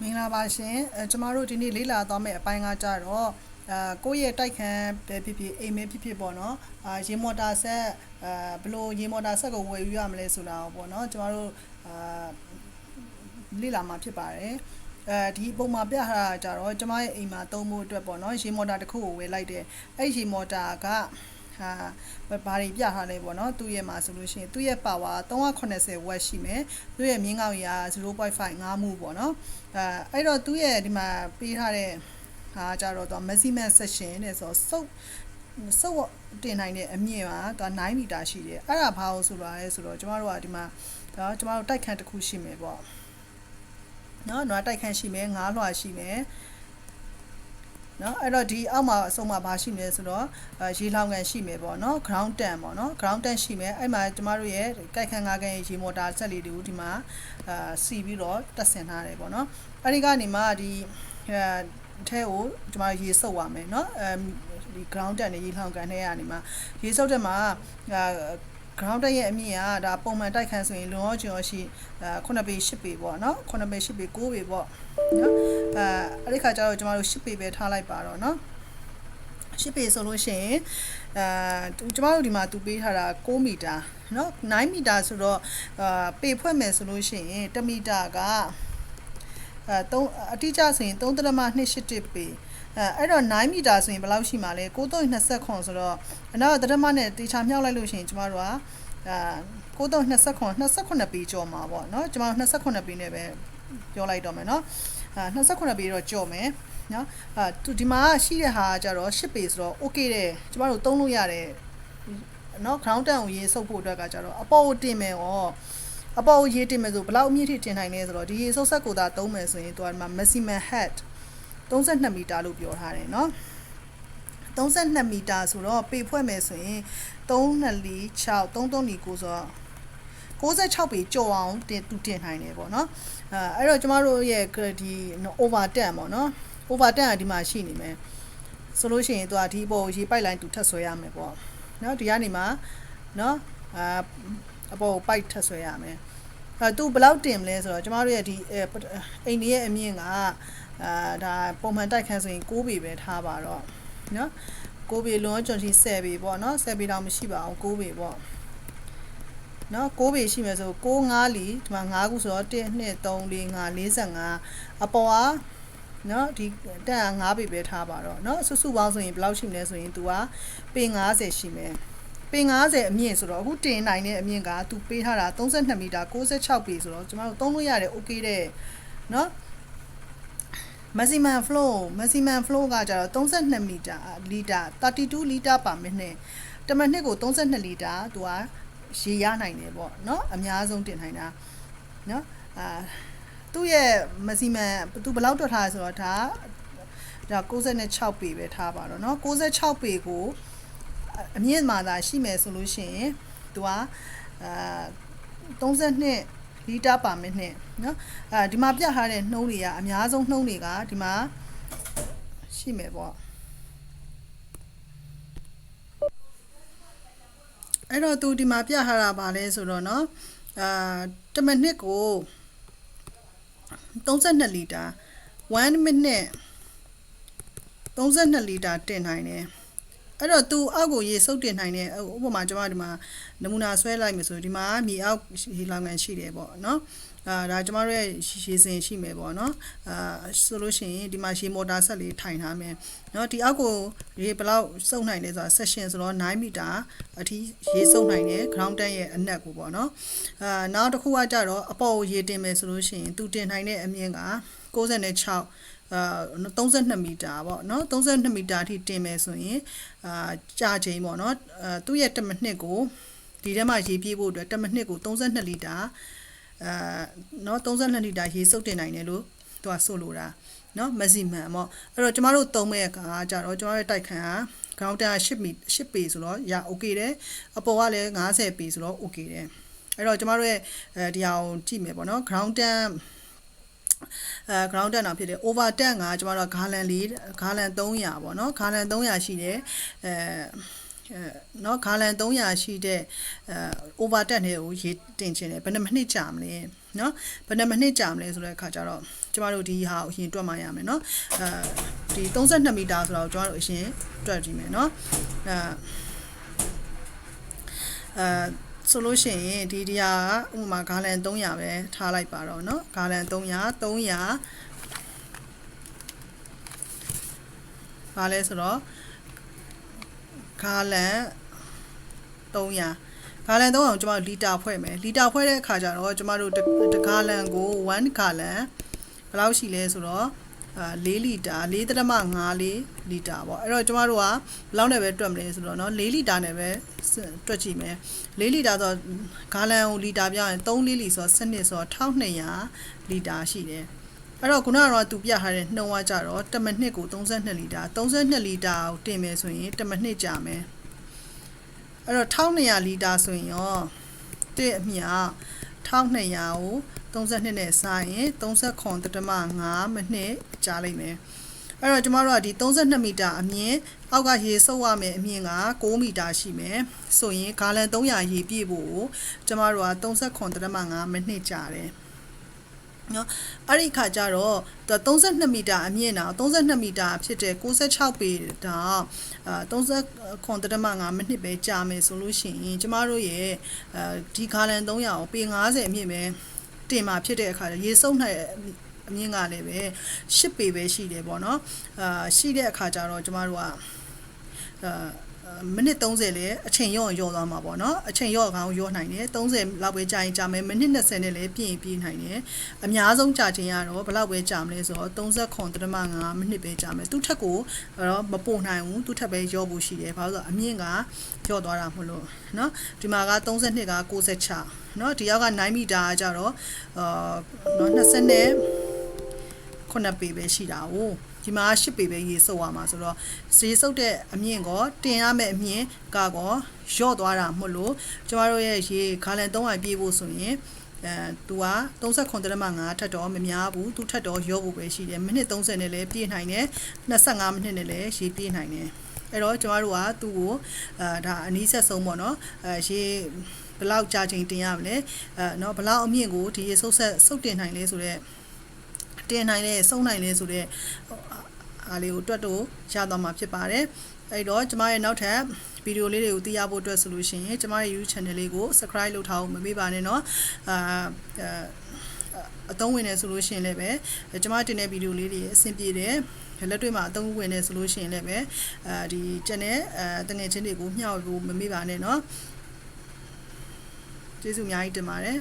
မင်္ဂလာပါရှင်အဲကျမတို့ဒီနေ့လေ့လာသွားမယ့်အပိုင်းကကြတော့အာကိုယ့်ရဲ့တိုက်ခန်းပဲဖြစ်ဖြစ်အိမ်ပဲဖြစ်ဖြစ်ပေါ့နော်အာရေမော်တာဆက်အာဘယ်လိုရေမော်တာဆက်ကိုဝယ်ယူရမလဲဆိုတာပေါ့နော်ကျမတို့အာလေ့လာမှာဖြစ်ပါတယ်အဲဒီပုံမှာပြထားတာကြတော့ကျမရဲ့အိမ်မှာသုံးဖို့အတွက်ပေါ့နော်ရေမော်တာတစ်ခုကိုဝယ်လိုက်တယ်အဲ့ရေမော်တာက ဟာဘာတွေပြထားလဲပေါ့နော်သူ့ရဲ့မှာဆိုလို့ရှိရင်သူ့ရဲ့ power 380 watt ရှိမယ်သူ့ရဲ့မြင်းကောက်ရ0.5 5မှုပေါ့နော်အဲအဲ့တော့သူ့ရဲ့ဒီမှာပေးထားတဲ့ဟာကြတော့သူ maximum section တဲ့ဆိုတော့စုပ်စုပ်တင်နိုင်တဲ့အမြင့်ကသူ9မီတာရှိတယ်အဲ့ဒါဘာလို့ဆိုတော့လဲဆိုတော့ကျမတို့ကဒီမှာဒါကျမတို့တိုက်ခန်းတစ်ခုရှိမယ်ပေါ့နော်နွားတိုက်ခန်းရှိမယ်ငါးလွှာရှိမယ် နော်အဲ့တော့ဒီအောက်မှာအဆုံးမှာဘာရှိမလဲဆိုတော့ရေလောင်ကန်ရှိမယ်ပေါ့နော် ground tank ပေါ့နော် ground tank ရှိမယ်အဲ့မှာကျမတို့ရဲ့ကြိုက်ခန်းကားကန်ရေမော်တာဆက်လေးတွေကိုဒီမှာအာစီပြီးတော့တက်ဆင်ထားတယ်ပေါ့နော်အဲ့ဒီကနေမှဒီအဲထဲကိုကျမရေစုပ်ရမယ်နော်အဲဒီ ground tank နဲ့ရေလောင်ကန်ထဲကနေမှရေစုပ်တဲ့မှာ ground တက်ရဲ့အမြင့်ကဒါပုံမှန်တိုက်ခန်းဆိုရင်လွန်ရောကျော်ရှိအဲ9ပေ10ပေပေါ့နော်9ပေ10ပေ9ပေပေါ့နော်အဲအဲ့ဒီခါကျတော့ကျမတို့10ပေပဲထားလိုက်ပါတော့နော်10ပေဆိုလို့ရှိရင်အဲကျမတို့ဒီမှာသူပေးထားတာ6မီတာနော်9မီတာဆိုတော့အဲပေဖွဲ့မယ်ဆိုလို့ရှိရင်1မီတာကအဲ3အတိအကျဆိုရင်3.281ပေ3 အဲအဲ့တော့9မီတာဆိုရင်ဘယ်လောက်ရှိမှာလဲ6329ဆိုတော့အနောက်ကတရမနဲ့တေချာမြောက်လိုက်လို့ရှိရင်ကျမတို့ကအဲ6329 28ပေကျော်မှာပေါ့နော်ကျမတို့28ပေနဲ့ပဲပြောလိုက်တော့မယ်နော်အဲ28ပေတော့ကျော်မယ်နော်အဲသူဒီမှာရှိတဲ့ဟာကြတော့10ပေဆိုတော့ okay တဲ့ကျမတို့သုံးလို့ရတယ်နော် ground down ကိုရေးဆုပ်ဖို့အတွက်ကကြတော့အပေါ်ကိုတင်မယ်ရောအပေါ်ကိုရေးတင်မယ်ဆိုဘယ်လောက်အမြင့်ထိတင်နိုင်လဲဆိုတော့ဒီရေဆုပ်ဆက်ကိုသာသုံးမယ်ဆိုရင်သူကဒီမှာ maximum head 32မီတာလို့ပြောထားတယ်เนาะ32မီတာဆိုတော့ပေဖွဲ့မယ်ဆိုရင်326 339ဆိုတော့66ပေကျော်အောင်တင်သူတင်နိုင်တယ်ပေါ့နော်အဲအဲ့တော့ကျမတို့ရဲ့ဒီ over 10ပေါ့နော် over 10ကဒီမှာရှိနေမယ်ဆိုလို့ရှိရင်သူကဒီပေါ်ရေပိုက်လိုင်းသူထပ်ဆွဲရမယ်ပေါ့နော်ဒီကနေမှနော်အာအပေါ်ပိုက်ထပ်ဆွဲရမယ် အဲသူဘလောက်တင်မလဲဆိုတော့ကျမတို့ရဲ့ဒီအိန္ဒိယရဲ့အမြင့်ကအာဒါပုံမှန်တိုက်ခန်းဆိုရင်6ပေပဲထားပါတော့နော်6ပေလွန်ကျွန်တီ10ပေပေါ့နော်10ပေတောင်မရှိပါအောင်6ပေပေါ့နော်6ပေရှိမယ်ဆို6 5လီဒီမှာ5ခုဆိုတော့1 2 3 4 5 45အပေါ်ကနော်ဒီတန်က5ပေပဲထားပါတော့နော်စုစုပေါင်းဆိုရင်ဘယ်လောက်ရှိမလဲဆိုရင် तू ကပေ90ရှိမယ် ပေ90အမြင့်ဆိုတော့အခုတင်နိုင်တဲ့အမြင့်က तू ပေးထားတာ32မီတာ66ပေဆိုတော့ကျမတို့သုံးလို့ရတယ် okay တဲ့เนาะ maximum flow maximum flow ကကြတော့32မီတာလီတာ32လီတာပါမိနစ်တမနစ်ကို32လီတာသူကရေရနိုင်တယ်ပေါ့เนาะအများဆုံးတင်နိုင်တာเนาะအာသူ့ရဲ့ maximum သူဘယ်လောက်တွက်ထားလဲဆိုတော့ဒါဒါ96ပေပဲထားပါတော့เนาะ96ပေကို အမြင့်မှာသာရှိမယ်ဆိုလို့ရှိရင်သူကအာ32လီတာပါမိနစ်เนาะအဲဒီမှာပြထားတဲ့နှုံးတွေကအများဆုံးနှုံးတွေကဒီမှာရှိမယ်ပေါ့အဲ့တော့သူဒီမှာပြထားတာပါလဲဆိုတော့เนาะအာတမနစ်ကို32လီတာ1 minute 32လီတာတင်နိုင်တယ် အဲ့တော့သူအောက်ကိုရေစုပ်တင်နိုင်တဲ့ဥပမာကျွန်မဒီမှာနမူနာဆွဲလိုက်မယ်ဆိုဒီမှာမြေအောက်ရေလောင်ကန်ရှိတယ်ပေါ့နော်အာဒါကျမတို့ရဲ့ရေစင်ရှိမယ်ပေါ့နော်အာဆိုလို့ရှိရင်ဒီမှာရေမော်တာဆက်လေးထိုင်ထားမယ်နော်ဒီအောက်ကိုရေဘယ်လောက်စုပ်နိုင်လဲဆိုတာ section ဆိုတော့9မီတာအထိရေစုပ်နိုင်တယ် ground tank ရဲ့အနက်ကိုပေါ့နော်အာနောက်တစ်ခုကကြတော့အပေါ်ကိုရေတင်မယ်ဆိုလို့ရှိရင်သူတင်နိုင်တဲ့အမြင့်က96 အာ32မီတာပေါ့နော်32မီတာအထိတင်မယ်ဆိုရင်အာကြာချိန်ပေါ့နော်သူ့ရဲ့1မိနစ်ကိုဒီထဲမှာရေပြည့်ဖို့အတွက်1မိနစ်ကို32လီတာအာနော်32လီတာရေစုပ်တင်နိုင်တယ်လို့သူကဆိုလိုတာနော်မက်ဆီမန်ပေါ့အဲ့တော့ကျမတို့သုံးမဲ့ကကြတော့ကျမတို့တိုက်ခန်းက ground တာ10မီ10ပေဆိုတော့ရာ okay တယ်အပေါ်ကလည်း90ပေဆိုတော့ okay တယ်အဲ့တော့ကျမတို့ရဲ့အဲဒီဟာကိုကြည့်မယ်ပေါ့နော် ground temp အဲ ground တက်အောင်ဖြစ်တယ် over တက်ကကျမတို့ဂါလန်လေးဂါလန်300ပေါ့နော်ဂါလန်300ရှိတယ်အဲ အဲเนาะဂါလန်300ရှိတဲ့အဲ over တက်နေကိုရေးတင်ခြင်းတယ်ဘယ်နှမိနစ်ကြာမလဲเนาะဘယ်နှမိနစ်ကြာမလဲဆိုတဲ့အခါကျတော့ကျမတို့ဒီဟာကိုအရင်တွက်မှရမယ်เนาะအဲဒီ32မီတာဆိုတော့ကျမတို့အရင်တွက်ကြည့်မယ်เนาะအဲအဲ ဆိုလို့ရှိရင်ဒီဒီဟာကဥပမာဂါလန်300ပဲထားလိုက်ပါတော့เนาะဂါလန်300 300ဘာလဲဆိုတော့ဂါလန်300ဂါလန်300ကိုကျမတို့လီတာဖွဲ့မယ်လီတာဖွဲ့တဲ့အခါကျတော့ကျမတို့တစ်တစ်ဂါလန်ကို1ဂါလန်ဘယ်လောက်ရှိလဲဆိုတော့အာ4လီတာ4.5လီတာပေါ့အဲ့တော့ကျမတို့ကဘယ်လောက်နဲ့ပဲတွက်မလဲဆိုတော့เนาะ4လီတာနဲ့ပဲ တွက်ကြည့်မယ်4လီတာဆိုတော့ဂါလန်ကိုလီတာပြောင်းရင်3လီလီဆိုတော့စနစ်ဆိုတော့1200လီတာရှိတယ်အဲ့တော့ခုနကတော့သူပြထားတဲ့နှုံးကကြတော့1မိနစ်ကို32လီတာ32လီတာကိုတင်မယ်ဆိုရင်1မိနစ်ကြာမယ်အဲ့တော့1200လီတာဆိုရင်ရောတစ်အမြ1200ကို32နဲ့စာရင်39.5မိနစ်ကြာလိမ့်မယ် အဲ့တော့ကျမတို့ကဒီ32မီတာအမြင့်အောက်ကရေစုပ်ရမယ်အမြင့်က6မီတာရှိမယ်ဆိုရင်ဂါလန်300ရေပြည့်ဖို့ကိုကျမတို့က39.5မိနစ်ကြာတယ်နော်အဲ့ဒီခါကျတော့32မီတာအမြင့်တော့32မီတာဖြစ်တဲ့66ပေတော့အာ39.5မိနစ်ပဲကြာမယ်ဆိုလို့ရှိရင်ကျမတို့ရဲ့အဲဒီဂါလန်300ကိုပေ90အမြင့်ပဲတင်มาဖြစ်တဲ့အခါကျရေစုပ်နိုင် အမြင့်ကလည်းပဲ10ပေပဲရှိတယ်ပေါ့နော်အာရှိတဲ့အခါကျတော့ကျမတို့ကအာမိနစ်30လဲအချိန်ရော့ရော့သွားမှာပေါ့နော်အချိန်ရော့ကောင်ရော့နိုင်တယ်30လောက်ပဲကြာရင်ကြာမယ်မိနစ်20နဲ့လဲပြင်ပြေးနိုင်တယ်အများဆုံးကြာခြင်းကတော့ဘလောက်ပဲကြာမလဲဆိုတော့39.5မိနစ်ပဲကြာမယ်သူ့ထက်ကိုတော့မပိုနိုင်ဘူးသူ့ထက်ပဲရော့ဖို့ရှိတယ်ဘာလို့ဆိုတော့အမြင့်ကရော့သွားတာမဟုတ်လို့နော်ဒီမှာက32က66နော်ဒီရောက်က9မီတာကကြတော့အာနော်20နဲ့ 9ပေပဲရှိတာ哦ဒီမှာ10ပေပဲရေစုပ်ရမှာဆိုတော့ရေစုပ်တဲ့အမြင့်ကောတင်ရမယ့်အမြင့်ကကောရော့သွားတာမဟုတ်လို့ကျမတို့ရဲ့ရေခါလန်300ပြေးဖို့ဆိုရင်အဲသူက39.5ထက်တော့မများဘူးသူထက်တော့ရော့ဖို့ပဲရှိတယ်မိနစ်30နဲ့လည်းပြေးနိုင်တယ်25မိနစ်နဲ့လည်းရေပြေးနိုင်တယ်အဲ့တော့ကျမတို့ကသူ့ကိုအဲဒါအနည်းဆက်ဆုံးပေါ့နော်အဲရေဘယ်လောက်ကြာချိန်တင်ရမလဲအဲเนาะဘယ်လောက်အမြင့်ကိုဒီရေစုပ်ဆက်စုပ်တင်နိုင်လဲဆိုတော့ တင်နိုင်လဲစုံနိုင်လဲဆိုတော့အားလေးကိုတွတ်တော့ရသွားမှာဖြစ်ပါတယ်အဲ့တော့ကျမရဲ့နောက်ထပ်ဗီဒီယိုလေးတွေကိုသိရဖို့အတွက်ဆိုလို့ရှိရင်ကျမရဲ့ YouTube channel လေးကို subscribe လုပ်ထားဖို့မမေ့ပါနဲ့เนาะအာအသုံးဝင်နေဆိုလို့ရှိရင်လည်းပဲကျမတင်တဲ့ဗီဒီယိုလေးတွေအဆင်ပြေတယ်လက်တွေ့မှာအသုံးဝင်နေဆိုလို့ရှိရင်လည်းပဲအဲဒီ channel အဲတငယ်ချင်းတွေကိုမျှဝေဖို့မမေ့ပါနဲ့เนาะကျေးဇူးအများကြီးတင်ပါတယ်